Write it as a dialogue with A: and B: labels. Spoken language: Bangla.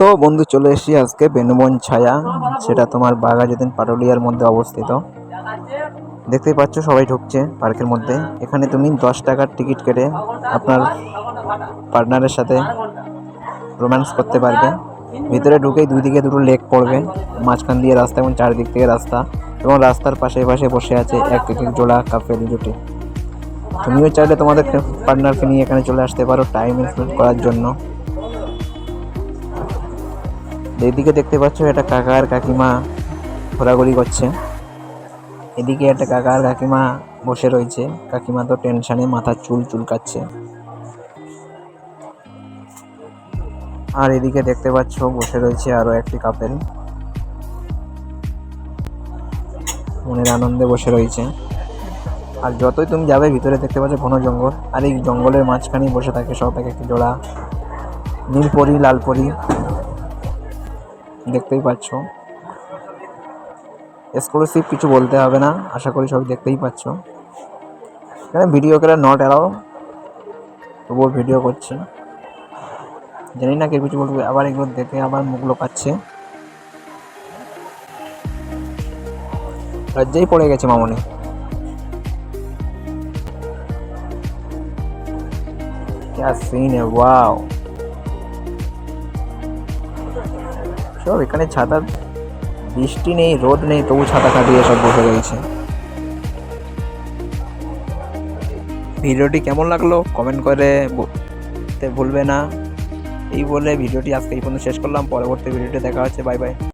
A: তো বন্ধু, চলে এসেছি আজকে বেনুবন ছায়া। সেটা তোমার বাঘাযতীন পাটুলিয়ার মধ্যে অবস্থিত। দেখতেই পাচ্ছ, সবাই ঢুকছে পার্কের মধ্যে। এখানে তুমি দশ টাকার টিকিট কেটে আপনার পার্টনারের সাথে রোম্যান্স করতে পারবে। ভিতরে ঢুকেই দুই দিকে দুটো লেক পড়বে, মাঝখান দিয়ে রাস্তা এবং চারদিক থেকে রাস্তা এবং রাস্তার পাশে পাশে বসে আছে এক এক জোড়া কাপেল জুটি। তুমিও চাইলে তোমাদের পার্টনারকে নিয়ে এখানে চলে আসতে পারো টাইম স্পেন্ড করার জন্য। এদিকে দেখতে পাচ্ছ একটা কাকা আর কাকিমা ঘোরাঘুরি করছে। এদিকে একটা কাকা আর কাকিমা বসে রয়েছে। কাকিমা তো টেনশনে মাথার চুল চুলকাচ্ছে। আর এদিকে দেখতে পাচ্ছ বসে রয়েছে আরও একটি কাপেল মনের আনন্দে বসে রয়েছে। আর যতই তুমি যাবে, ভিতরে দেখতে পাচ্ছ ঘন জঙ্গল। আর এই জঙ্গলের মাঝখানেই বসে থাকে সব এক একটি জোড়া। নীলপরি, লালপরি। দেখতেই পাচ্ছ এক্সক্লুসিভ কিছু বলতে হবে না আশা করি সব দেখতেই পাচ্ছ এখানে ভিডিও করে নট এরাও তবুও ভিডিও করছি জানি না কে কিছু বলবে আবার এগুলো দেখে আবার মুখ লোকাচ্ছে লজ্জাই পড়ে গেছে মামনি क्या सीन है वाओ সব, এখানে ছাতা, বৃষ্টি নেই, রোদ নেই, তবু ছাতা কাটিয়ে সব বসে রয়েছে। ভিডিওটি কেমন লাগল কমেন্ট করে ভুলবে না। এই বলে ভিডিওটি আজকে এই পর্যন্ত শেষ করলাম। পরবর্তী ভিডিওটি দেখা হচ্ছে। Bye bye.